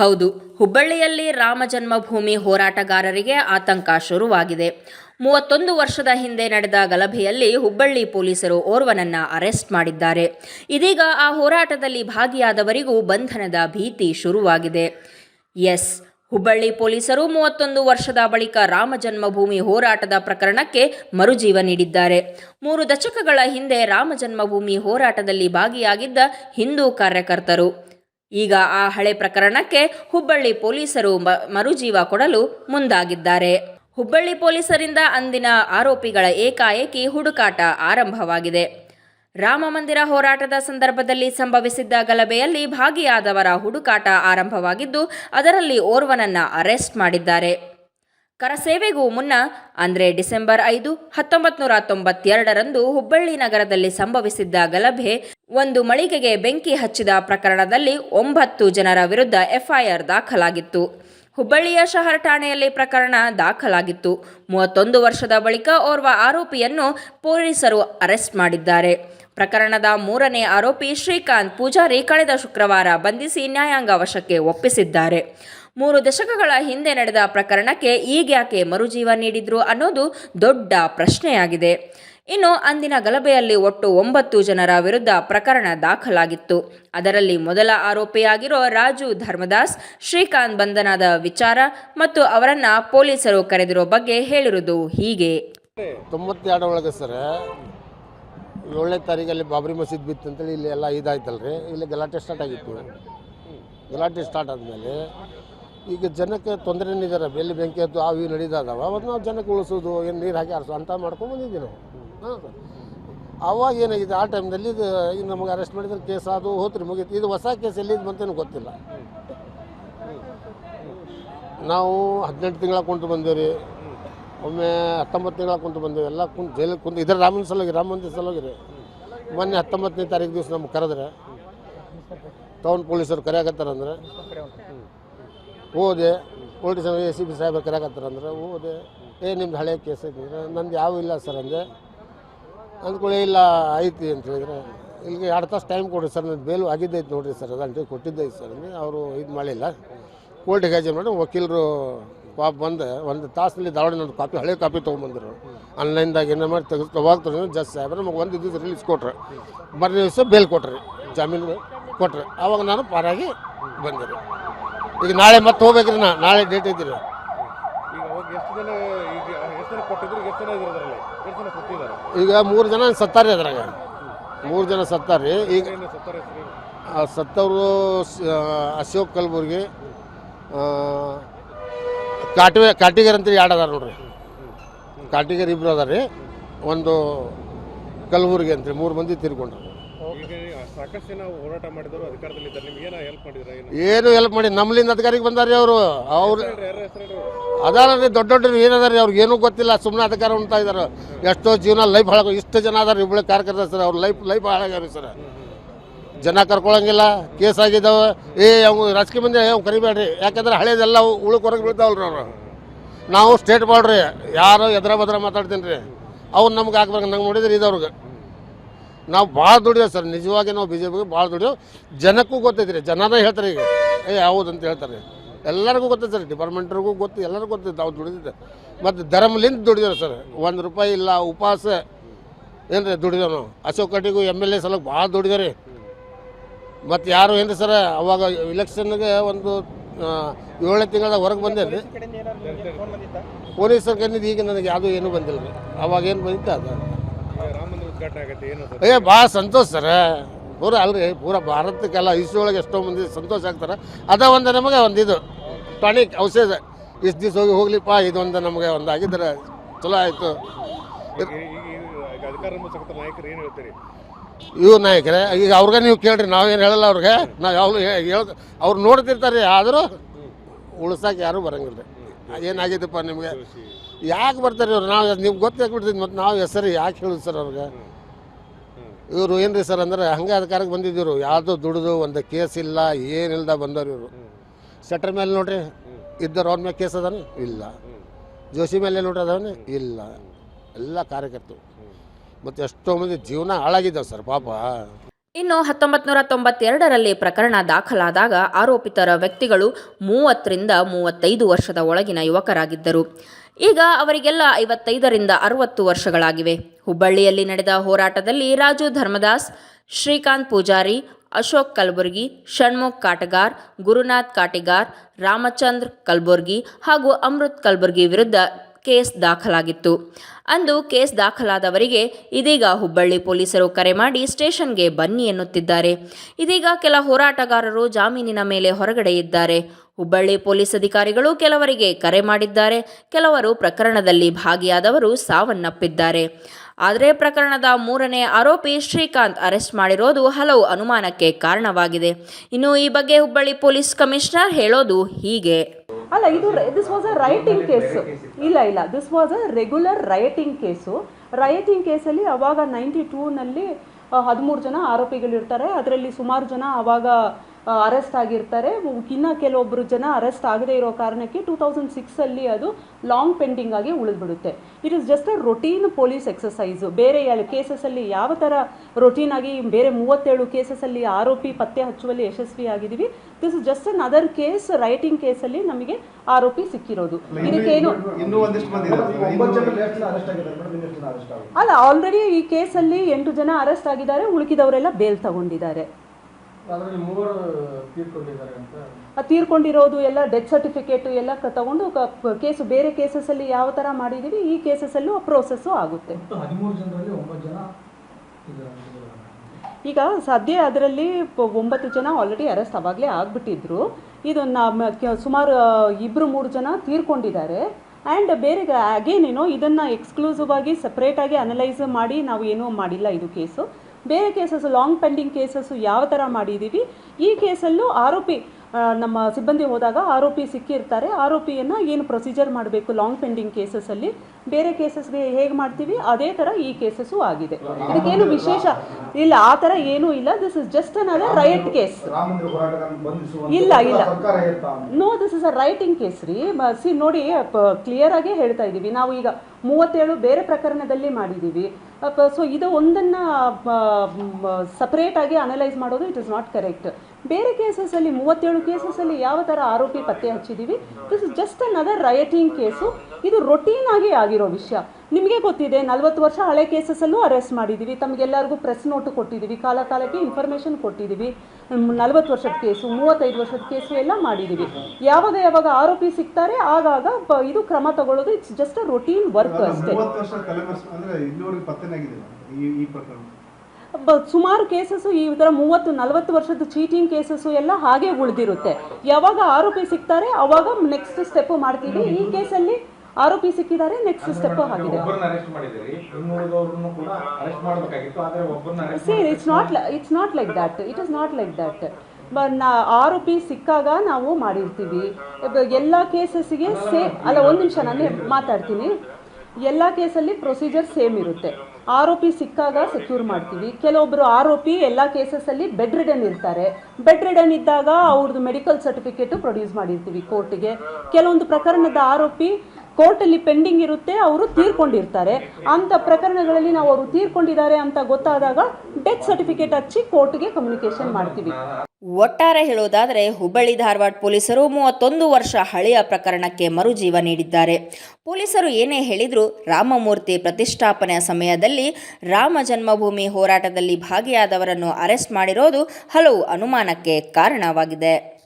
ಹೌದು, ಹುಬ್ಬಳ್ಳಿಯಲ್ಲಿ ರಾಮ ಜನ್ಮಭೂಮಿ ಹೋರಾಟಗಾರರಿಗೆ ಆತಂಕ ಶುರುವಾಗಿದೆ. ಮೂವತ್ತೊಂದು ವರ್ಷದ ಹಿಂದೆ ನಡೆದ ಗಲಭೆಯಲ್ಲಿ ಹುಬ್ಬಳ್ಳಿ ಪೊಲೀಸರು ಓರ್ವನನ್ನ ಅರೆಸ್ಟ್ ಮಾಡಿದ್ದಾರೆ. ಇದೀಗ ಆ ಹೋರಾಟದಲ್ಲಿ ಭಾಗಿಯಾದವರಿಗೂ ಬಂಧನದ ಭೀತಿ ಶುರುವಾಗಿದೆ. ಎಸ್, ಹುಬ್ಬಳ್ಳಿ ಪೊಲೀಸರು ಮೂವತ್ತೊಂದು ವರ್ಷದ ಬಳಿಕ ರಾಮ ಜನ್ಮಭೂಮಿ ಹೋರಾಟದ ಪ್ರಕರಣಕ್ಕೆ ಮರುಜೀವ ನೀಡಿದ್ದಾರೆ. ಮೂರು ದಶಕಗಳ ಹಿಂದೆ ರಾಮ ಜನ್ಮಭೂಮಿ ಹೋರಾಟದಲ್ಲಿ ಭಾಗಿಯಾಗಿದ್ದ ಹಿಂದೂ ಕಾರ್ಯಕರ್ತರು. ಈಗ ಆ ಹಳೆ ಪ್ರಕರಣಕ್ಕೆ ಹುಬ್ಬಳ್ಳಿ ಪೊಲೀಸರು ಮರುಜೀವ ಕೊಡಲು ಮುಂದಾಗಿದ್ದಾರೆ. ಹುಬ್ಬಳ್ಳಿ ಪೊಲೀಸರಿಂದ ಅಂದಿನ ಆರೋಪಿಗಳ ಏಕಾಏಕಿ ಹುಡುಕಾಟ ಆರಂಭವಾಗಿದೆ. ರಾಮ ಮಂದಿರ ಹೋರಾಟದ ಸಂದರ್ಭದಲ್ಲಿ ಸಂಭವಿಸಿದ್ದ ಗಲಭೆಯಲ್ಲಿ ಭಾಗಿಯಾದವರ ಹುಡುಕಾಟ ಆರಂಭವಾಗಿದ್ದು, ಅದರಲ್ಲಿ ಓರ್ವನನ್ನ ಅರೆಸ್ಟ್ ಮಾಡಿದ್ದಾರೆ. ಕರಸೇವೆಗೂ ಮುನ್ನ, ಅಂದರೆ ಡಿಸೆಂಬರ್ ಐದು ಹತ್ತೊಂಬತ್ತು ನೂರ ತೊಂಬತ್ತೆರಡರಂದು ಹುಬ್ಬಳ್ಳಿ ನಗರದಲ್ಲಿ ಸಂಭವಿಸಿದ್ದ ಗಲಭೆ ಒಂದು ಮಳಿಗೆಗೆ ಬೆಂಕಿ ಹಚ್ಚಿದ ಪ್ರಕರಣದಲ್ಲಿ ಒಂಬತ್ತು ಜನರ ವಿರುದ್ಧ ಎಫ್ಐಆರ್ ದಾಖಲಾಗಿತ್ತು. ಹುಬ್ಬಳ್ಳಿಯ ಶಹರ್ ಠಾಣೆಯಲ್ಲಿ ಪ್ರಕರಣ ದಾಖಲಾಗಿತ್ತು. ಮೂವತ್ತೊಂದು ವರ್ಷದ ಬಳಿಕ ಓರ್ವ ಆರೋಪಿಯನ್ನು ಪೊಲೀಸರು ಅರೆಸ್ಟ್ ಮಾಡಿದ್ದಾರೆ. ಪ್ರಕರಣದ ಮೂರನೇ ಆರೋಪಿ ಶ್ರೀಕಾಂತ್ ಪೂಜಾರಿ ಕಳೆದ ಶುಕ್ರವಾರ ಬಂಧಿಸಿ ನ್ಯಾಯಾಂಗ ವಶಕ್ಕೆ ಒಪ್ಪಿಸಿದ್ದಾರೆ. ಮೂರು ದಶಕಗಳ ಹಿಂದೆ ನಡೆದ ಪ್ರಕರಣಕ್ಕೆ ಈಗ್ಯಾಕೆ ಮರುಜೀವ ನೀಡಿದ್ರು ಅನ್ನೋದು ದೊಡ್ಡ ಪ್ರಶ್ನೆಯಾಗಿದೆ. ಇನ್ನು ಅಂದಿನ ಗಲಭೆಯಲ್ಲಿ ಒಟ್ಟು ಒಂಬತ್ತು ಜನರ ವಿರುದ್ಧ ಪ್ರಕರಣ ದಾಖಲಾಗಿತ್ತು. ಅದರಲ್ಲಿ ಮೊದಲ ಆರೋಪಿಯಾಗಿರೋ ರಾಜು ಧರ್ಮದಾಸ್, ಶ್ರೀಕಾಂತ್ ಬಂಧನದ ವಿಚಾರ ಮತ್ತು ಅವರನ್ನ ಪೊಲೀಸರು ಕರೆದಿರೋ ಬಗ್ಗೆ ಹೇಳಿರುವುದು ಹೀಗೆ. ತೊಂಬತ್ತೆರಡು ಒಳಗೆ ಸರ್. ಏಳನೇ ತಾರೀಕಲ್ಲಿ ಬಾಬ್ರಿ ಮಸೀದ್ ಬಿತ್ತು ಅಂತೇಳಿ ಇಲ್ಲಿ ಎಲ್ಲ ಇದಾಯ್ತಲ್ರಿ. ಇಲ್ಲಿ ಗಲಾಟೆ ಸ್ಟಾರ್ಟ್ ಆಗಿತ್ತು. ಗಲಾಟೆ ಸ್ಟಾರ್ಟ್ ಆದಮೇಲೆ ಈಗ ಜನಕ್ಕೆ ತೊಂದರೆ ಇದ್ದಾರೆ ಬೆಲ್ಲಿ ಬೆಂಕಿ ಅದು ಅವು ನಡೀತಾ ಇದಾವೆ. ಅವತ್ತು ನಾವು ಜನಕ್ಕೆ ಉಳಿಸೋದು, ಏನು ನೀರು ಹಾಕಿ ಆರಿಸೋ ಅಂತ ಮಾಡ್ಕೊಂಡು ಬಂದಿದ್ದೀವಿ ನಾವು. ಅವಾಗ ಏನಾಗಿದೆ, ಆ ಟೈಮ್ನಲ್ಲಿ ಇದು ಈಗ ನಮಗೆ ಅರೆಸ್ಟ್ ಮಾಡಿದ್ರೆ ಕೇಸ್ ಅದು ಹೋತ್ರಿ ಮುಗೀತು. ಇದು ಹೊಸ ಕೇಸ್ ಎಲ್ಲಿದ್ದು ಬಂತೇನು ಗೊತ್ತಿಲ್ಲ. ನಾವು ಹದಿನೆಂಟು ತಿಂಗಳ ಕುಂತು ಬಂದೇವ್ರಿ. ಒಮ್ಮೆ ಹತ್ತೊಂಬತ್ತು ತಿಂಗಳ ಕುಂತು ಬಂದೇವೆ. ಎಲ್ಲ ಕುಂತು ಜೈಲಿಗೆ ಕುಂತು, ಇದರ ರಾಮನ ಸಲೋಗಿ ರಾಮ ಮಂದಿರ ಸಲೋಗಿರಿ ಮೊನ್ನೆ ಹತ್ತೊಂಬತ್ತನೇ ತಾರೀಕು ದಿವಸ ನಮ್ಗೆ ಕರೆದ್ರೆ ಟೌನ್ ಪೊಲೀಸರು ಕರೆಯಾಕತ್ತಾರಂದ್ರೆ ಹೋದೆ. ಪೊಲೀಸ್ ಎ ಸಿ ಬಿ ಸಾಹೇಬ್ರು ಕರೆಯಾಕತ್ತಾರಂದ್ರೆ ಹೋದೆ. ಏ, ನಿಮ್ದು ಹಳೆ ಕೇಸ್ ಐತಿ. ನಂದು ಯಾವ ಇಲ್ಲ ಸರ್ ಅಂದೆ. ಅಂದ್ಕೊಳ್ಳಿ ಇಲ್ಲ ಐತಿ ಅಂತ ಹೇಳಿದ್ರೆ, ಇಲ್ಲಿಗೆ ಎರಡು ತಾಸು ಟೈಮ್ ಕೊಡ್ರಿ ಸರ್ ನನ್ನ ಬೇಲು ಆಗಿದ್ದೈತೆ ನೋಡಿರಿ ಸರ್ ಅದಂಟು ಕೊಟ್ಟಿದ್ದೈತೆ ಸರ್ ಅಂದರೆ ಅವರು ಇದು ಮಾಡಿಲ್ಲ. ಕೋರ್ಟಿಗೆ ಹಾಜರು ಮಾಡಿ ವಕೀಲರು ಪಾಪ ಬಂದು, ಒಂದು ತಾಸಲ್ಲಿ ದಾವಣಿ ನನ್ನ ಕಾಪಿ, ಹಳೆ ಕಾಪಿ ತೊಗೊಂಬಂದರು ಆನ್ಲೈನ್ದಾಗ ಏನೋ ಮಾಡಿ ತೆಗೆದು ಜಸ್ಟ್ ಸಾಹೇಬ್ರೆ ನಮಗೆ ಒಂದು ಇದ್ದಿದ್ದು ರಿಲೀಸ್ ಕೊಟ್ರು. ಮರನೇ ದಿವಸ ಬೇಲ್ ಕೊಟ್ರಿ, ಜಾಮೀನು ಕೊಟ್ರಿ. ಆವಾಗ ನಾನು ಪಾರಾಗಿ ಬಂದೆ ರೀ. ಈಗ ನಾಳೆ ಮತ್ತೆ ಹೋಗ್ಬೇಕ್ರಿ ನಾ, ನಾಳೆ ಡೇಟ್ ಇದ್ದೀರಿ ಈಗ ಎಷ್ಟು ಜನ ಈಗ ಮೂರು ಜನ ಸತ್ತಾರೆ ಅದ್ರಾಗ. ಮೂರು ಜನ ಸತ್ತಾರೆ. ಈಗ ಸತ್ತವರು ಅಶೋಕ್ ಕಲ್ಬುರ್ಗಿ ಕಾಟುವೆ ಕಾಟಿಗರ್ ಅಂತ ಎರಡು ಅದಾರ ನೋಡ್ರಿ. ಕಾಟಿಗರ್ ಇಬ್ರು ಅದಾರ ರೀ. ಒಂದು ಕಲ್ಬುರ್ಗಿ ಅಂತ ಮೂರು ಮಂದಿ ತೀರ್ಕೊಂಡ್ರು. ಸಾಕಷ್ಟು ಜನ ಹೋರಾಟ ಮಾಡಿದ್ರು ಅಧಿಕಾರದಲ್ಲಿದ್ದಾರೆ. ನಿಮ್ಗೆ ಏನೋ ಹೆಲ್ಪ್ ಮಾಡಿದ್ರೆ ಏನು? ಹೆಲ್ಪ್ ಮಾಡಿ ನಮ್ಮಲ್ಲಿಂದ ಅಧಿಕಾರಿಗೆ ಬಂದಾರಿ ಅವರು. ಅವ್ರು ಅದಾರೀ ದೊಡ್ಡ ದೊಡ್ಡ ಏನದಾರ ಅವ್ರಿಗೆ ಏನೂ ಗೊತ್ತಿಲ್ಲ ಸುಮ್ಮನೆ ಅಧಿಕಾರ ಉಂಟಾ ಇದಾರೆ. ಎಷ್ಟೋ ಜೀವನ ಲೈಫ್ ಹಾಳಾಗ ಇಷ್ಟು ಜನ ಅದಾರ ಇಬ್ಬಳ ಕಾರ್ಯಕರ್ತ ಸರ್ ಅವ್ರ ಲೈಫ್ ಲೈಫ್ ಹಾಳಾಗ್ಯಾರ ಸರ್. ಜನ ಕರ್ಕೊಳಂಗಿಲ್ಲ ಕೇಸ್ ಆಗಿದ್ದಾವೆ ಏ ಅವು ರಾಜಕೀಯ ಮಂದಿ ಅವ್ ಕರಿಬೇಡ್ರಿ. ಯಾಕಂದ್ರೆ ಹಳೇದೆಲ್ಲ ಉಳುಕ್ ಹೊರಗೆ ಬೀಳ್ತಾವಲ್ರಿ ಅವರು. ನಾವು ಸ್ಟೇಟ್ ಬಾಳ್ರಿ ಯಾರು ಎದ್ರ ಬದ್ರ ಮಾತಾಡ್ತೀನಿ ರೀ. ಅವ್ರು ನಮ್ಗೆ ಹಾಕ್ಬೇಕು ನಂಗೆ ನೋಡಿದ್ರೆ ಇದವ್ರಿಗೆ ನಾವು ಭಾಳ ದುಡಿದೇವೆ ಸರ್. ನಿಜವಾಗಿ ನಾವು ಬಿ ಜೆ ಪಿಗೆ ಭಾಳ ದುಡಿದೆವು. ಜನಕ್ಕೂ ಗೊತ್ತೈತಿ ರೀ ಜನನೇ ಹೇಳ್ತಾರೆ ಈಗ. ಏ ಹೌದು ಅಂತ ಹೇಳ್ತಾರೆ. ಎಲ್ಲರಿಗೂ ಗೊತ್ತೈತೆ ಸರ್. ಡಿಪಾರ್ಟ್ಮೆಂಟ್ರಿಗೂ ಗೊತ್ತು ಎಲ್ಲರಿಗೂ ಗೊತ್ತೈತೆ ನಾವು ದುಡಿದಿದ್ದೆ. ಮತ್ತು ಧರ್ಮಲಿಂದ ದುಡಿದೇವೆ ಸರ್. ಒಂದು ರೂಪಾಯಿ ಇಲ್ಲ ಉಪವಾಸ ಏನು ರೀ ದುಡಿದೇವೆ ನಾವು ಅಶೋಕ್ ಕಟ್ಟಿಗೂ ಎಂ ಎಲ್ ಎ ಸಲಕ್ಕೆ ಭಾಳ ದುಡಿದೇವೆ ರೀ ಮತ್ತು ಯಾರು ಏನು ಸರ್? ಅವಾಗ ಇಲೆಕ್ಷನ್ಗೆ ಒಂದು ಏಳನೇ ತಿಂಗಳ ಹೊರಗೆ ಬಂದೆ ರೀ ಪೊಲೀಸರ ಕಣ್ಣಿದ್ದು ಈಗ ನನಗೆ ಯಾವುದೂ ಏನೂ ಬಂದಿಲ್ಲ ರೀ ಅವಾಗ ಏನು ಬಂದಿತ್ತು ಅದು? ರಾಮ ಆಗುತ್ತೆ ಏನು? ಏ ಭಾಳ ಸಂತೋಷ ಸರ್. ಪೂರ ಅಲ್ರಿ ಪೂರ ಭಾರತಕ್ಕೆಲ್ಲ ಇಸ್ರೊಳಗೆ ಎಷ್ಟೋ ಮಂದಿ ಸಂತೋಷ ಆಗ್ತಾರೆ. ಅದ ಒಂದು ನಮಗೆ ಒಂದು ಇದು ಟಾನಿಕ್ ಔಷಧ. ಇಷ್ಟು ದಿವಸ ಹೋಗಿ ಹೋಗ್ಲಿಪ್ಪ ಇದೊಂದು ನಮಗೆ ಒಂದು ಆಗಿದ್ರೆ ಚಲೋ ಆಯಿತು. ಈಗ ಅಧಿಕಾರ ನಾಯಕರು ಏನು ಹೇಳ್ತೀರಿ? ಇವ್ ನಾಯಕರೇ ಈಗ ಅವ್ರಿಗೆ ನೀವು ಕೇಳ್ರಿ ನಾವೇನು ಹೇಳಲ್ಲ ಅವ್ರಿಗೆ. ನಾವು ಯಾವಾಗಲೂ ಹೇಳ ಅವ್ರು ನೋಡ್ತಿರ್ತಾರೆ ಆದರೂ ಉಳಿಸಕ್ಕೆ ಯಾರೂ ಬರಂಗಿಲ್ಲ ರೀ ಏನಾಗಿದ್ದಪ್ಪ ನಿಮಗೆ? ಯಾಕೆ ಬರ್ತಾರೆ ಇವ್ರು? ನಾವು ನಿಮ್ಗೆ ಗೊತ್ತಾಗ್ಬಿಡ್ತೀನಿ ಮತ್ತು ನಾವು ಹೆಸರು ಯಾಕೆ ಹೇಳುದು ಸರ್ ಅವ್ರಿಗೆ? ಇವರು ಏನು ರೀ ಸರ್ ಅಂದ್ರೆ ಹಂಗೆ ಅಧಿಕಾರಕ್ಕೆ ಬಂದಿದ್ದರು ಯಾವುದೋ ದುಡಿದು ಒಂದು ಕೇಸ್ ಇಲ್ಲ, ಏನಿಲ್ದ ಬಂದವ್ರು ಇವರು. ಸೆಟ್ರ್ ಮೇಲೆ ನೋಡ್ರಿ ಇದ್ದವ್ರು ಅವ್ರ ಮೇಲೆ ಕೇಸ್ ಅದಾನೆ ಇಲ್ಲ. ಜೋಶಿ ಮೇಲೆ ನೋಡ್ರಿ ಅದಾವನೇ? ಇಲ್ಲ. ಎಲ್ಲ ಕಾರ್ಯಕರ್ತರು. ಮತ್ತು ಎಷ್ಟೋ ಮಂದಿ ಜೀವನ ಹಾಳಾಗಿದ್ದಾವೆ ಸರ್, ಪಾಪ. ಇನ್ನು ಹತ್ತೊಂಬತ್ತು ನೂರ ತೊಂಬತ್ತೆರಡರಲ್ಲಿ ಪ್ರಕರಣ ದಾಖಲಾದಾಗ ಆರೋಪಿತರ ವ್ಯಕ್ತಿಗಳು ಮೂವತ್ತರಿಂದ ಮೂವತ್ತೈದು ವರ್ಷದ ಒಳಗಿನ ಯುವಕರಾಗಿದ್ದರು. ಈಗ ಅವರಿಗೆಲ್ಲ ಐವತ್ತೈದರಿಂದ ಅರವತ್ತು ವರ್ಷಗಳಾಗಿವೆ. ಹುಬ್ಬಳ್ಳಿಯಲ್ಲಿ ನಡೆದ ಹೋರಾಟದಲ್ಲಿ ರಾಜು ಧರ್ಮದಾಸ್, ಶ್ರೀಕಾಂತ್ ಪೂಜಾರಿ, ಅಶೋಕ್ ಕಲಬುರ್ಗಿ, ಷಣ್ಮುಖ್ ಕಾಟಗಾರ್, ಗುರುನಾಥ್ ಕಾಟಿಗಾರ್, ರಾಮಚಂದ್ರ ಕಲಬುರ್ಗಿ ಹಾಗೂ ಅಮೃತ್ ಕಲಬುರ್ಗಿ ವಿರುದ್ಧ ಕೇಸ್ ದಾಖಲಾಗಿತ್ತು. ಅಂದು ಕೇಸ್ ದಾಖಲಾದವರಿಗೆ ಇದೀಗ ಹುಬ್ಬಳ್ಳಿ ಪೊಲೀಸರು ಕರೆ ಮಾಡಿ ಸ್ಟೇಷನ್ಗೆ ಬನ್ನಿ ಎನ್ನುತ್ತಿದ್ದಾರೆ. ಇದೀಗ ಕೆಲ ಹೋರಾಟಗಾರರು ಜಾಮೀನಿನ ಮೇಲೆ ಹೊರಗಡೆ ಇದ್ದಾರೆ. ಹುಬ್ಬಳ್ಳಿ ಪೊಲೀಸ್ ಅಧಿಕಾರಿಗಳು ಕೆಲವರಿಗೆ ಕರೆ ಮಾಡಿದ್ದಾರೆ. ಕೆಲವರು ಪ್ರಕರಣದಲ್ಲಿ ಭಾಗಿಯಾದವರು ಸಾವನ್ನಪ್ಪಿದ್ದಾರೆ. ಆದರೆ ಪ್ರಕರಣದ ಮೂರನೇ ಆರೋಪಿ ಶ್ರೀಕಾಂತ್ ಅರೆಸ್ಟ್ ಮಾಡಿರೋದು ಹಲವು ಅನುಮಾನಕ್ಕೆ ಕಾರಣವಾಗಿದೆ. ಇನ್ನು ಈ ಬಗ್ಗೆ ಹುಬ್ಬಳ್ಳಿ ಪೊಲೀಸ್ ಕಮಿಷನರ್ ಹೇಳೋದು ಹೀಗೆ. ಅಲ್ಲ ಇದು this was a rioting case ಇಲ್ಲ ಇಲ್ಲ. This was a regular rioting case rioting ಕೇಸಲ್ಲಿ ಅವಾಗ ನೈಂಟಿ ಟೂನಲ್ಲಿ ಹದಿಮೂರು ಜನ ಆರೋಪಿಗಳಿರ್ತಾರೆ. ಅದರಲ್ಲಿ ಸುಮಾರು ಜನ ಅವಾಗ ಅರೆಸ್ಟ್ ಆಗಿರ್ತಾರೆ. ಇನ್ನು ಕೆಲವೊಬ್ಬರು ಜನ ಅರೆಸ್ಟ್ ಆಗದೇ ಇರೋ ಕಾರಣಕ್ಕೆ ಟೂ ತೌಸಂಡ್ ಸಿಕ್ಸಲ್ಲಿ ಅದು ಲಾಂಗ್ ಪೆಂಡಿಂಗ್ ಆಗಿ ಉಳಿದ್ಬಿಡುತ್ತೆ. It is just a routine police exercise ಬೇರೆ ಕೇಸಸಲ್ಲಿ ಯಾವ ಥರ ರೊಟೀನ್ ಆಗಿ ಬೇರೆ ಮೂವತ್ತೇಳು ಕೇಸಸಲ್ಲಿ ಆರೋಪಿ ಪತ್ತೆ ಹಚ್ಚುವಲ್ಲಿ ಯಶಸ್ವಿಯಾಗಿದ್ದೀವಿ this is just another case rioting ಕೇಸಲ್ಲಿ ನಮಗೆ ಆರೋಪಿ ಸಿಕ್ಕಿರೋದು. ಇದಕ್ಕೇನು ಅಲ್ಲ ಆಲ್ರೆಡಿ ಈ ಕೇಸಲ್ಲಿ ಎಂಟು ಜನ ಅರೆಸ್ಟ್ ಆಗಿದ್ದಾರೆ. ಉಳಿಕಿದವರೆಲ್ಲ ಬೇಲ್ ತಗೊಂಡಿದ್ದಾರೆ. ಅದರಲ್ಲಿ ಮೂವರು ತೀರ್ಕೊಂಡಿದ್ದಾರೆ ಅಂತ. ಆ ತೀರ್ಕೊಂಡಿರೋದು ಎಲ್ಲ ಡೆತ್ ಸರ್ಟಿಫಿಕೇಟ್ ಎಲ್ಲ ತಗೊಂಡು ಕೇಸು ಬೇರೆ ಕೇಸಸಲ್ಲಿ ಯಾವ ಥರ ಮಾಡಿದೀವಿ ಈ ಕೇಸಸಲ್ಲೂ ಪ್ರೋಸೆಸ್ಸು ಆಗುತ್ತೆ. ಒಟ್ಟು ಹದಿಮೂರು ಜನರಲ್ಲಿ ಒಂಬತ್ತು ಜನ ಇದ್ದಾರೆ ಈಗ ಸದ್ಯ ಅದರಲ್ಲಿ ಒಂಬತ್ತು ಜನ ಆಲ್ರೆಡಿ ಅರೆಸ್ಟ್ ಅವಾಗಲೇ ಆಗಿಬಿಟ್ಟಿದ್ರು. ಇದು ನಮ್ಮ ಸುಮಾರು ಇಬ್ರು ಮೂರು ಜನ ತೀರ್ಕೊಂಡಿದ್ದಾರೆ. ಆ್ಯಂಡ್ ಬೇರೆ ಅಗೇನ್ ಏನೋ ಇದನ್ನು ಎಕ್ಸ್ಕ್ಲೂಸಿವ್ ಆಗಿ ಸಪ್ರೇಟಾಗಿ ಅನಲೈಸ್ ಮಾಡಿ ನಾವು ಏನೂ ಮಾಡಿಲ್ಲ ಇದು ಕೇಸು ಬೇರೆ ಕೇಸಸ್ ಲಾಂಗ್ ಪೆಂಡಿಂಗ್ ಕೇಸಸ್ಸು ಯಾವ ಥರ ಮಾಡಿದ್ದೀವಿ ಈ ಕೇಸಲ್ಲೂ ಆರೋಪಿ ನಮ್ಮ ಸಿಬ್ಬಂದಿ ಹೋದಾಗ ಆರೋಪಿ ಸಿಕ್ಕಿರ್ತಾರೆ. ಆರೋಪಿಯನ್ನು ಏನು ಪ್ರೊಸೀಜರ್ ಮಾಡಬೇಕು ಲಾಂಗ್ ಪೆಂಡಿಂಗ್ ಕೇಸಸಲ್ಲಿ ಬೇರೆ ಕೇಸಸ್ಗೆ ಹೇಗೆ ಮಾಡ್ತೀವಿ? ಅದೇ ಥರ ಈ ಕೇಸಸ್ಸು ಆಗಿದೆ. ಇದಕ್ಕೇನು ವಿಶೇಷ ಇಲ್ಲ ಆ ಥರ ಏನೂ ಇಲ್ಲ. This is just another riot case ಇಲ್ಲ, ಇಲ್ಲ. No this is a rioting case ರೀ. ಸಿ ನೋಡಿ ಕ್ಲಿಯರ್ ಆಗೇ ಹೇಳ್ತಾ ಇದ್ದೀವಿ ನಾವು ಈಗ ಮೂವತ್ತೇಳು ಬೇರೆ ಪ್ರಕರಣದಲ್ಲಿ ಮಾಡಿದ್ದೀವಿ ಸೊ ಇದು ಒಂದನ್ನು ಸಪ್ರೇಟಾಗಿ ಅನಲೈಸ್ ಮಾಡೋದು ಇಟ್ ಇಸ್ ನಾಟ್ ಕರೆಕ್ಟ್ ಬೇರೆ ಕೇಸಸಲ್ಲಿ ಮೂವತ್ತೇಳು ಕೇಸಸಲ್ಲಿ ಯಾವ ಥರ ಆರೋಪಿ ಪತ್ತೆ ಹಚ್ಚಿದ್ದೀವಿ this is just another rioting case ಇದು ರೊಟೀನ್ ಆಗಿ ಆಗಿರೋ ವಿಷಯ. ನಿಮಗೆ ಗೊತ್ತಿದೆ ನಲ್ವತ್ತು ವರ್ಷ ಹಳೆ ಕೇಸಸಲ್ಲೂ ಅರೆಸ್ಟ್ ಮಾಡಿದ್ದೀವಿ ತಮಗೆಲ್ಲರಿಗೂ ಪ್ರೆಸ್ ನೋಟು ಕೊಟ್ಟಿದ್ದೀವಿ ಕಾಲ ಕಾಲಕ್ಕೆ ಇನ್ಫಾರ್ಮೇಷನ್ ಕೊಟ್ಟಿದ್ದೀವಿ ನಲವತ್ತು ವರ್ಷದ ಕೇಸು ಮೂವತ್ತೈದು ವರ್ಷದ ಕೇಸು ಎಲ್ಲ ಮಾಡಿದ್ದೀವಿ ಯಾವಾಗ ಯಾವಾಗ ಆರೋಪಿ ಸಿಗ್ತಾರೆ ಆಗಾಗ ಇದು ಕ್ರಮ ತಗೊಳ್ಳೋದು it's just a routine work ಅಷ್ಟೇ. ಸುಮಾರು ಕೇಸಸ್ಸು ಈ ಥರ ಮೂವತ್ತು ನಲವತ್ತು ವರ್ಷದ ಚೀಟಿಂಗ್ ಕೇಸಸ್ಸು ಎಲ್ಲ ಹಾಗೆ ಉಳಿದಿರುತ್ತೆ. ಯಾವಾಗ ಆರೋಪಿ ಸಿಗ್ತಾರೆ ಅವಾಗ ನೆಕ್ಸ್ಟ್ ಸ್ಟೆಪ್ ಮಾಡ್ತೀವಿ. ಈ ಕೇಸಲ್ಲಿ ಆರೋಪಿ ಸಿಕ್ಕಿದ್ದಾರೆ ನೆಕ್ಸ್ಟ್ ಸ್ಟೆಪ್ ಆಗಿದೆ. It's not it's not like that it is not like that ನಾ ಆರೋಪಿ ಸಿಕ್ಕಾಗ ನಾವು ಮಾಡಿರ್ತೀವಿ. ಎಲ್ಲ ಕೇಸಸ್ಸಿಗೆ ಸೇಮ್ ಅಲ್ಲ ಒಂದು ನಿಮಿಷ ನಾನು ಮಾತಾಡ್ತೀನಿ. ಎಲ್ಲ ಕೇಸಲ್ಲಿ ಪ್ರೊಸೀಜರ್ ಸೇಮ್ ಇರುತ್ತೆ. ಆರೋಪಿ ಸಿಕ್ಕಾಗ ಸೆಕ್ಯೂರ್ ಮಾಡ್ತೀವಿ. ಕೆಲವೊಬ್ಬರು ಆರೋಪಿ ಎಲ್ಲ ಕೇಸಸ್ಸಲ್ಲಿ ಬೆಡ್ ರಿಡನ್ ಇರ್ತಾರೆ. ಬೆಡ್ ರಿಡನ್ ಇದ್ದಾಗ ಅವ್ರದ್ದು ಮೆಡಿಕಲ್ ಸರ್ಟಿಫಿಕೇಟು ಪ್ರೊಡ್ಯೂಸ್ ಮಾಡಿರ್ತೀವಿ ಕೋರ್ಟಿಗೆ ಕೆಲವೊಂದು ಪ್ರಕರಣದ ಆರೋಪಿ ಕೋರ್ಟಲ್ಲಿ ಪೆಂಡಿಂಗ್ ಇರುತ್ತೆ, ಅವರು ತೀರ್ಕೊಂಡಿರ್ತಾರೆ. ಅಂಥ ಪ್ರಕರಣಗಳಲ್ಲಿ ನಾವು ಅವರು ತೀರ್ಕೊಂಡಿದ್ದಾರೆ ಅಂತ ಗೊತ್ತಾದಾಗ ಡೆತ್ ಸರ್ಟಿಫಿಕೇಟ್ ಹಚ್ಚಿ ಕೋರ್ಟ್ಗೆ ಕಮ್ಯುನಿಕೇಶನ್ ಮಾಡ್ತೀವಿ. ಒಟ್ಟಾರೆ ಹೇಳೋದಾದರೆ, ಹುಬ್ಬಳ್ಳಿ ಧಾರವಾಡ ಪೊಲೀಸರು ಮೂವತ್ತೊಂದು ವರ್ಷ ಹಳೆಯ ಪ್ರಕರಣಕ್ಕೆ ಮರುಜೀವ ನೀಡಿದ್ದಾರೆ. ಪೊಲೀಸರು ಏನೇ ಹೇಳಿದರೂ ರಾಮಮೂರ್ತಿ ಪ್ರತಿಷ್ಠಾಪನೆಯ ಸಮಯದಲ್ಲಿ ರಾಮ ಜನ್ಮಭೂಮಿ ಹೋರಾಟದಲ್ಲಿ ಭಾಗಿಯಾದವರನ್ನು ಅರೆಸ್ಟ್ ಮಾಡಿರೋದು ಹಲವು ಅನುಮಾನಕ್ಕೆ ಕಾರಣವಾಗಿದೆ.